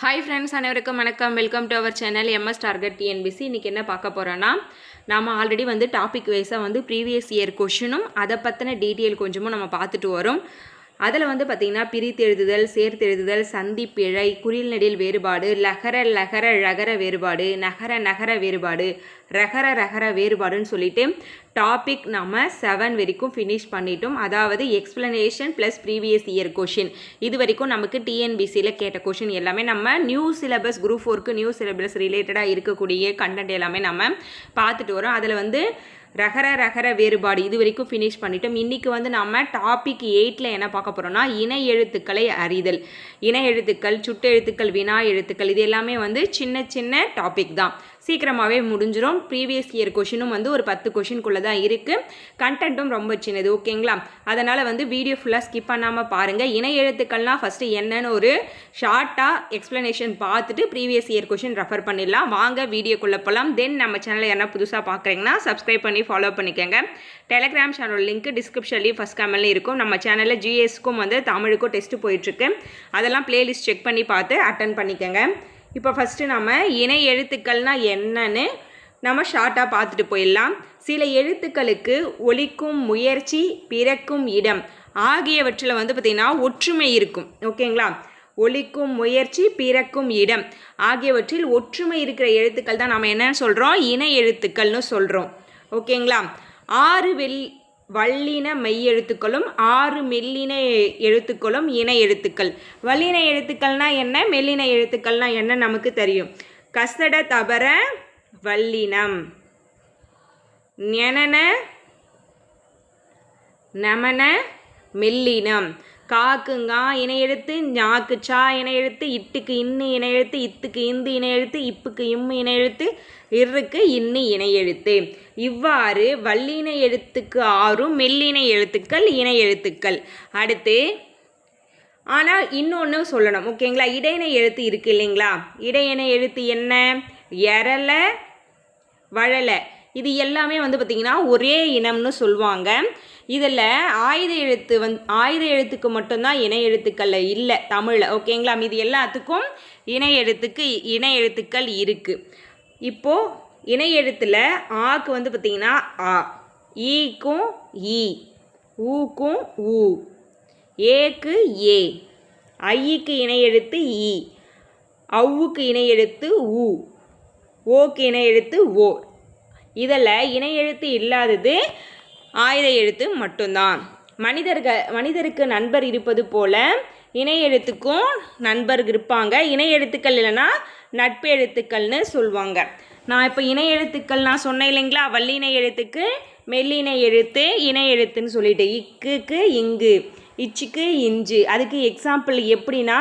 Hi friends அனைவருக்கும் வணக்கம். Welcome to our channel MS target TNPSC இன்றைக்கி என்ன பார்க்க போகிறோன்னா நாம் ஆல்ரெடி வந்து டாபிக் வைஸாக வந்து ப்ரீவியஸ் இயர் கொஷினும் அதை பற்றின டீட்டெயில் கொஞ்சமும் நம்ம பார்த்துட்டு வரோம். அதில் வந்து பார்த்திங்கன்னா பிரித்தெழுதுதல் சேர்த்தெழுதுதல் சந்திப்பிழை குறில் நெடில் வேறுபாடு லகர லகர ழகர வேறுபாடு நகர நகர வேறுபாடு ரகர ரகர வேறுபாடுன்னு சொல்லிட்டு டாபிக் நம்ம செவன் வரைக்கும் ஃபினிஷ் பண்ணிட்டோம். அதாவது explanation plus previous year question இது வரைக்கும் நமக்கு டிஎன்பிசியில் கேட்ட கொஷின் எல்லாமே நம்ம நியூ சிலபஸ் குரூப் ஃபோருக்கு நியூ சிலபஸ் ரிலேட்டடாக இருக்கக்கூடிய கண்டென்ட் எல்லாமே நம்ம பார்த்துட்டு வரோம். அதில் வந்து ரகர ரகர வேறுபாடு இது வரைக்கும் ஃபினிஷ் பண்ணிட்டோம். இன்றைக்கி வந்து நம்ம டாபிக் எயிட்டில் என்ன பார்க்க போகிறோம்னா இணை எழுத்துக்களை அறிதல். இணை எழுத்துக்கள் சுட்டெழுத்துக்கள் வினா எழுத்துக்கள் இது எல்லாமே வந்து சின்ன சின்ன டாபிக் தான். சீக்கிரமாகவே முடிஞ்சிடும் ப்ரீவியஸ் இயர் கொஷினும் வந்து ஒரு பத்து கொஷின்குள்ளே தான் இருக்குது கண்டென்ட்டும் ரொம்ப சின்னது ஓகேங்களா? அதனால் வந்து வீடியோ ஃபுல்லாக ஸ்கிப் பண்ணாமல் பாருங்கள் இணை எழுத்துக்கள்னால் ஃபஸ்ட்டு என்னன்னு ஒரு ஷார்ட்டாக எக்ஸ்ப்ளனேஷன் பார்த்துட்டு ப்ரீவியஸ் இயர் கொஷின் ரெஃபர் பண்ணிடலாம். வாங்க வீடியோக்குள்ளே போகலாம் தென் நம்ம சேனலில் என்ன புதுசாக பார்க்குறீங்கன்னா சப்ஸ்கிரைப் பண்ணி ஃபாலோ பண்ணிக்கோங்க. டெலகிராம் சேனல் லிங்க் டிஸ்கிரிப்ஷன்லேயும் ஃபஸ்ட் கமெண்ட்லேயும் இருக்கும். நம்ம சேனலில் ஜிஎஸ்க்கும் வந்து தமிழுக்கும் டெஸ்ட்டு போயிட்டுருக்கு அதெல்லாம் ப்ளேலிஸ்ட் செக் பண்ணி பார்த்து அட்டன் பண்ணிக்கோங்க. இப்போ ஃபஸ்ட்டு நம்ம இணை எழுத்துக்கள்னால் என்னன்னு நம்ம ஷார்ட்டாக பார்த்துட்டு போயிடலாம். சில எழுத்துக்களுக்கு ஒலிக்கும் முயற்சி பிறக்கும் இடம் ஆகியவற்றில் வந்து பார்த்திங்கன்னா ஒற்றுமை இருக்கும். ஓகேங்களா ஒழிக்கும் முயற்சி பிறக்கும் இடம் ஆகியவற்றில் ஒற்றுமை இருக்கிற எழுத்துக்கள் தான் நம்ம என்னன்னு சொல்கிறோம் இணை எழுத்துக்கள்னு சொல்கிறோம் ஓகேங்களா ஆறு வெள்ளி வல்லின மெய்யெழுத்துக்களும் ஆறு மெல்லின எழுத்துக்களும் இணை எழுத்துக்கள். வல்லின எழுத்துக்கள்னா என்ன? மெல்லின எழுத்துக்கள்னா என்ன நமக்கு தெரியும்? கசட தபர வல்லினம். ஞனன நமன மெல்லினம். காக்குங்கா இணை எழுத்து ஞாக்கு சா இணை எழுத்து இட்டுக்கு இன்னு இணை எழுத்து இத்துக்கு இந்து இணை எழுத்து இப்புக்கு இம்மு இணை எழுத்து இருக்கு இன்னு இணை எழுத்து. இவ்வாறு வல்லின எழுத்துக்கு ஆறும் மெல்லின எழுத்துக்கள் இணை எழுத்துக்கள். அடுத்து ஆனால் இன்னொன்று சொல்லணும் ஓகேங்களா? இடையினை எழுத்து இருக்குது இல்லைங்களா? இடையினை எழுத்து என்ன? எரல வழல இது எல்லாமே வந்து பார்த்திங்கன்னா ஒரே இனம்னு சொல்லுவாங்க. இதில் ஆயுத எழுத்து வந் ஆயுத எழுத்துக்கு மட்டும்தான் இணை எழுத்துக்களில் இல்லை தமிழில் ஓகேங்களா? இது எல்லாத்துக்கும் இணை எழுத்துக்கு இணை எழுத்துக்கள் இருக்குது இப்போது இணை எழுத்தில் ஆக்கு வந்து பார்த்திங்கன்னா ஆ ஈக்கும் ஈ ஊக்கும் ஊ ஏக்கு ஏ ஐக்கு இணை எழுத்து ஈ ஔவுக்கு இணை எழுத்து ஊ ஓக்கு இணை எழுத்து ஓ. இதில் இணை எழுத்து இல்லாதது ஆயுத எழுத்து மட்டும்தான். மனிதர்கள் மனிதருக்கு நண்பர் இருப்பது போல இணை எழுத்துக்கும் நண்பர் இருப்பாங்க. இணை எழுத்துக்கள் இல்லைன்னா நட்பு எழுத்துக்கள்னு சொல்லுவாங்க நான் இப்போ இணை எழுத்துக்கள் நான் சொன்னேன் இல்லைங்களா? வல்லினை எழுத்துக்கு மெல்லினை எழுத்து இணை எழுத்துன்னு சொல்லிட்டு. இக்குக்கு இங்கு இச்சுக்கு இஞ்சு. அதுக்கு எக்ஸாம்பிள் எப்படின்னா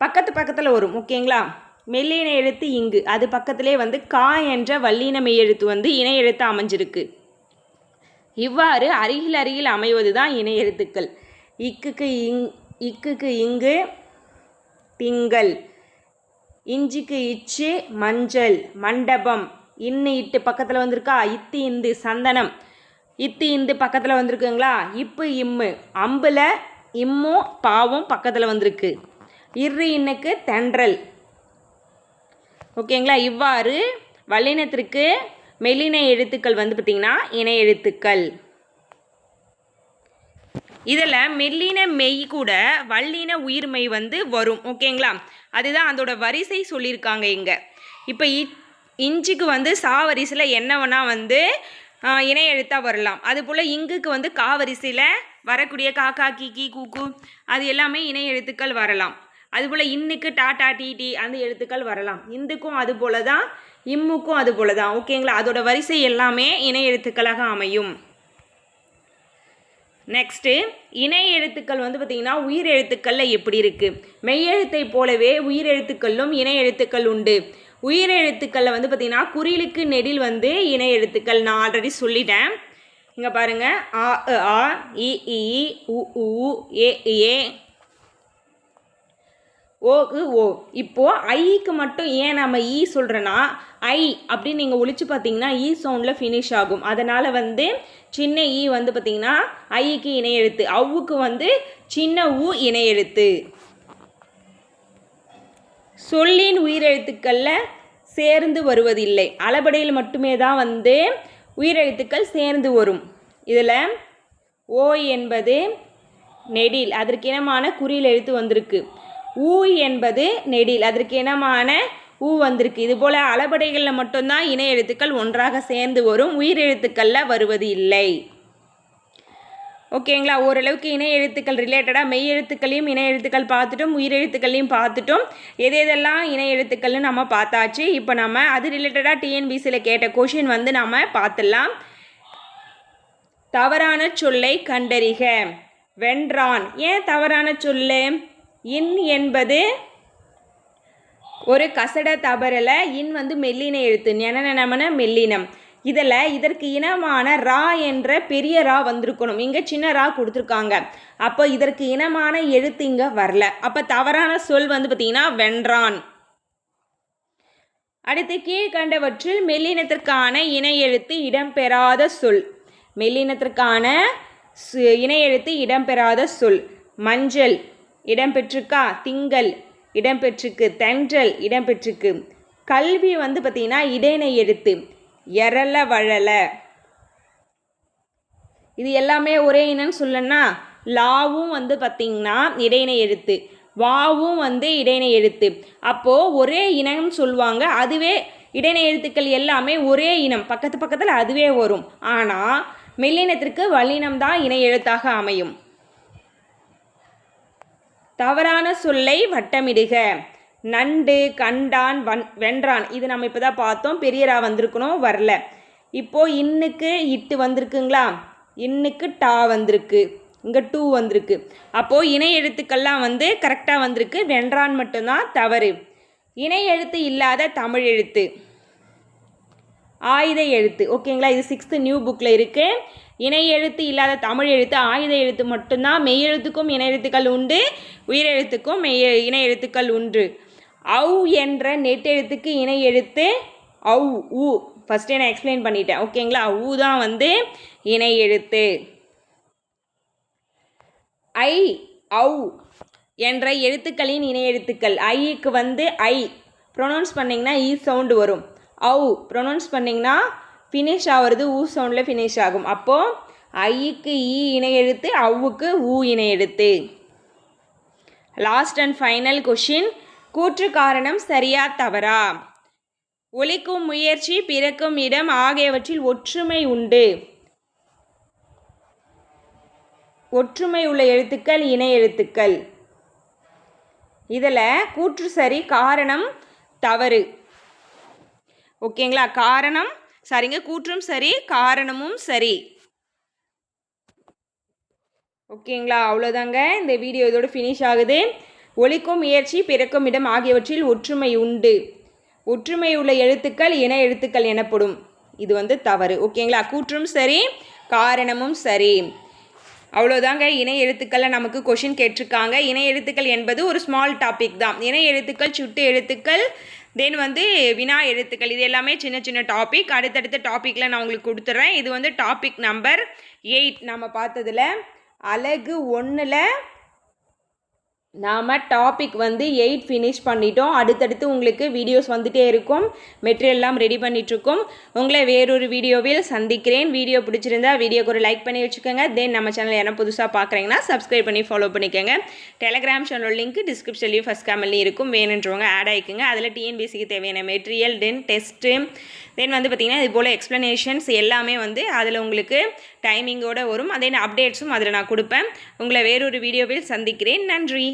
பக்கத்து பக்கத்தில் வரும் ஓகேங்களா? மெல்லின எழுத்து இங்கு. அது பக்கத்திலே வந்து கா என்ற வல்லின மெய் எழுத்து வந்து இணை எழுத்து அமைஞ்சிருக்கு. இவ்வாறு அருகில் அருகில் அமைவது தான் இணை எழுத்துக்கள். இக்குக்கு இங் இக்குக்கு இங்கு திங்கள். இஞ்சிக்கு இச்சு மஞ்சள் மண்டபம். இன்னு இட்டு பக்கத்தில் வந்திருக்கா? இத்து இந்து சந்தனம். இத்து இந்து பக்கத்தில் வந்திருக்குங்களா? இப்பு இம்மு. அம்பில் இம்மும் பாவும் பக்கத்தில் வந்திருக்கு. இரு இன்னுக்கு தென்றல். ஓகேங்களா? இவ்வாறு வல்லினத்திற்கு மெல்லின எழுத்துக்கள் வந்து பார்த்திங்கன்னா இணை எழுத்துக்கள். இதில் மெல்லின மெய் கூட வல்லின உயிர்மை வந்து வரும் ஓகேங்களா? அதுதான் அதோட வரிசை சொல்லியிருக்காங்க இங்கே. இப்போ இ இஞ்சுக்கு வந்து சா வரிசையில் என்ன வேணால் வந்து இணை எழுத்தாக வரலாம். அதுபோல் இங்குக்கு வந்து கா வரிசையில் வரக்கூடிய காக்கா கீக்கி கூக்கு அது எல்லாமே இணை எழுத்துக்கள் வரலாம். அதுபோல் இன்னுக்கு டாடா டி டி அந்த எழுத்துக்கள் வரலாம். இந்துக்கும் அது போல தான் இம்முக்கும் அது போல தான் ஓகேங்களா அதோட வரிசை எல்லாமே இணை எழுத்துக்களாக அமையும். நெக்ஸ்ட்டு இணை எழுத்துக்கள் வந்து பார்த்திங்கன்னா உயிர் எழுத்துக்களில் எப்படி இருக்குது மெய்யெழுத்தை போலவே உயிர் எழுத்துக்களும் இணை எழுத்துக்கள் உண்டு. உயிர் எழுத்துக்களில் வந்து பார்த்திங்கன்னா குறிலுக்கு நெடில் வந்து இணை எழுத்துக்கள். நான் ஆல்ரெடி சொல்லிட்டேன். இங்கே பாருங்கள் ஆ அ, ஆ இ உ உ ஏ ஏ ஓக்கு ஓ. இப்போது ஐக்கு மட்டும் ஏன் நம்ம ஈ e சொல்கிறேன்னா ஐ அப்படின்னு நீங்கள் ஒழிச்சு பார்த்தீங்கன்னா ஈ சவுண்டில் ஃபினிஷ் ஆகும். அதனால் வந்து சின்ன ஈ வந்து பார்த்தீங்கன்னா ஐக்கு இணையெழுத்து. அவுக்கு அவ்வுக்கு வந்து சின்ன ஊ இணையெழுத்து. சொல்லின் உயிரெழுத்துக்களில் சேர்ந்து வருவதில்லை. அளபடையில் மட்டுமே தான் வந்து உயிரெழுத்துக்கள் சேர்ந்து வரும். இதில் ஓ என்பது நெடில் அதற்கு இனமான குறியில் எழுத்து வந்திருக்கு. ஊ என்பது நெடில். அதற்கு இனமான ஊ வந்திருக்கு. இது போல் அளபடைகளில் மட்டும்தான் இணை எழுத்துக்கள் ஒன்றாக சேர்ந்து வரும். உயிர் எழுத்துக்களில் வருவது இல்லை. ஓகேங்களா ஓரளவுக்கு இணை எழுத்துக்கள் ரிலேட்டடாக மெய் எழுத்துக்களையும் இணை எழுத்துக்கள் பார்த்துட்டோம் உயிர் எழுத்துக்களையும் பார்த்துட்டோம். எது எதெல்லாம் இணை எழுத்துக்கள்னு நம்ம பார்த்தாச்சு. இப்போ நம்ம அது ரிலேட்டடாக டிஎன்பிசியில் கேட்ட கொஷின் வந்து நம்ம பார்த்துடலாம். தவறான சொல்லை கண்டறிக. வென்றான். ஏன் தவறான சொல்லு? இன் என்பது ஒரு கசட தவறல இன் வந்து மெல்லின எழுத்து. நெனநமன மெல்லினம். இதில் இதற்கு இனமான ரா என்ற பெரிய ரா வந்திருக்கணும். இங்கே சின்ன ரா கொடுத்துருக்காங்க. அப்போ இதற்கு இனமான எழுத்து இங்கே வரல. அப்போ தவறான சொல் வந்து பார்த்திங்கன்னா வென்றான். அடுத்து கீழ்கண்டவற்றில் மெல்லினத்திற்கான இணை எழுத்து இடம்பெறாத சொல். மெல்லினத்திற்கான சு- இணை எழுத்து இடம்பெறாத சொல். மஞ்சள். இடம்பெற்றுக்கா திங்கள். இடம்பெற்றிருக்கு. தென்றல். இடம்பெற்றுக்கு கல்வி வந்து பார்த்திங்கன்னா இடையினை எழுத்து எரல வழல இது எல்லாமே ஒரே இனம்னு சொல்லணும்னா லாவும் வந்து பார்த்திங்கன்னா இடையினை எழுத்து வாவும் வந்து இடையினை எழுத்து அப்போது ஒரே இனம்னு சொல்லுவாங்க. அதுவே இடையினை எழுத்துக்கள் எல்லாமே ஒரே இனம். பக்கத்து பக்கத்தில் அதுவே வரும். ஆனால் மெல்லினத்திற்கு வல்லினம் தான் இணை எழுத்தாக அமையும். தவறான சொல்லை வட்டமிடுக. நண்டு கண்டான் வன் வென்றான். இது நம்ம இப்போ தான் பார்த்தோம். பெரியரா வந்திருக்கணும் வரல. இப்போ இன்னுக்கு இட்டு வந்திருக்குங்களா? இன்னுக்கு டா வந்திருக்கு. இங்கே டூ வந்திருக்கு. அப்போது இணை எழுத்துக்கள்லாம் வந்து கரெக்டாக வந்திருக்கு. வென்றான் மட்டும்தான் தவறு. இணை எழுத்து இல்லாத தமிழ் எழுத்து. ஆயுத எழுத்து. ஓகேங்களா? இது சிக்ஸ்த்து நியூ புக்கில் இருக்குது இணை எழுத்து இல்லாத தமிழ் எழுத்து ஆயுத எழுத்து மட்டும்தான். மெய் எழுத்துக்கும் இணை எழுத்துக்கள் உண்டு. உயிரெழுத்துக்கும் மெய் இணை எழுத்துக்கள் உண்டு. அவ் என்ற நெட்டெழுத்துக்கு இணை எழுத்து அவ் ஊ ஃபஸ்ட்டே நான் எக்ஸ்பிளைன் பண்ணிட்டேன். ஓகேங்களா ஊ தான் வந்து இணை எழுத்து. ஐ ஔ என்ற எழுத்துக்களின் இணை எழுத்துக்கள். ஐக்கு வந்து ஐ. ப்ரொனவுன்ஸ் பண்ணிங்கன்னா இ சவுண்டு வரும். ஔ ப்ரொனவுன்ஸ் பண்ணிங்கன்னா ஃபினிஷ் ஆகிறது ஊ சவுண்டில் ஃபினிஷ் ஆகும். அப்போது ஐக்கு ஈ இணை எழுத்து அவ்வுக்கு ஊ இணை எழுத்து. லாஸ்ட் அண்ட் ஃபைனல் கொஷின் கூற்று காரணம் சரியா தவறா? ஒழிக்கும் முயற்சி பிறக்கும் இடம் ஆகியவற்றில் ஒற்றுமை உண்டு. ஒற்றுமை உள்ள எழுத்துக்கள் இணை எழுத்துக்கள். இதில் கூற்று சரி காரணம் தவறு. ஓகேங்களா? காரணம் சரிங்க கூற்றும் சரி காரணமும் சரி. ஓகேங்களா? அவ்வளோதாங்க. இந்த வீடியோ இதோட ஃபினிஷ் ஆகுது. ஒழிக்கும் முயற்சி பிறக்கும் இடம் ஆகியவற்றில் ஒற்றுமை உண்டு. ஒற்றுமை உள்ள எழுத்துக்கள் இன எழுத்துக்கள் எனப்படும். இது வந்து தவறு. ஓகேங்களா? கூற்றும் சரி காரணமும் சரி. அவ்வளோதாங்க. இணை எழுத்துக்களை நமக்கு கொஷின் கேட்டிருக்காங்க. இணை எழுத்துக்கள் என்பது ஒரு ஸ்மால் டாபிக் தான். இணை எழுத்துக்கள் சுட்டு எழுத்துக்கள் தென் வந்து வினா எழுத்துக்கள் இது எல்லாமே சின்ன சின்ன டாபிக் அடுத்தடுத்த டாப்பிக்கில் நான் உங்களுக்கு கொடுத்துட்றேன் இது வந்து டாபிக் நம்பர் எயிட் நம்ம பார்த்ததுல. அழகு ஒன்றில் நாம் டாபிக் வந்து எயிட் ஃபினிஷ் பண்ணிட்டோம். அடுத்தடுத்து உங்களுக்கு வீடியோஸ் வந்துட்டே இருக்கும். மெட்டீரியல்லாம் ரெடி பண்ணிகிட்ருக்கோம் உங்களை வேறொரு வீடியோவில் சந்திக்கிறேன். வீடியோ பிடிச்சிருந்தா வீடியோக்கு ஒரு லைக் பண்ணி வச்சுக்கோங்க. தென் நம்ம சேனல் யாரும் புதுசாக பார்க்குறீங்கன்னா சப்ஸ்கிரைப் பண்ணி ஃபாலோ பண்ணிக்கோங்க. டெலகிராம் சேனல் லிங்க் டிஸ்கிரிப்ஷன்லேயும் ஃபஸ்ட் கமெண்ட்லையும் இருக்கும். வேணுன்றவங்க ஆட் ஆகிக்குங்க அதில் டிஎன்பிசிக்கு தேவையான மெட்டீரியல் தென் டெஸ்ட்டு தென் வந்து பார்த்திங்கன்னா இது போல் எக்ஸ்ப்ளனேஷன்ஸ் எல்லாமே வந்து அதில் உங்களுக்கு டைமிங்கோடு வரும். அதே அப்டேட்ஸும் அதில் நான் கொடுப்பேன். உங்களை வேறொரு வீடியோவில் சந்திக்கிறேன். நன்றி.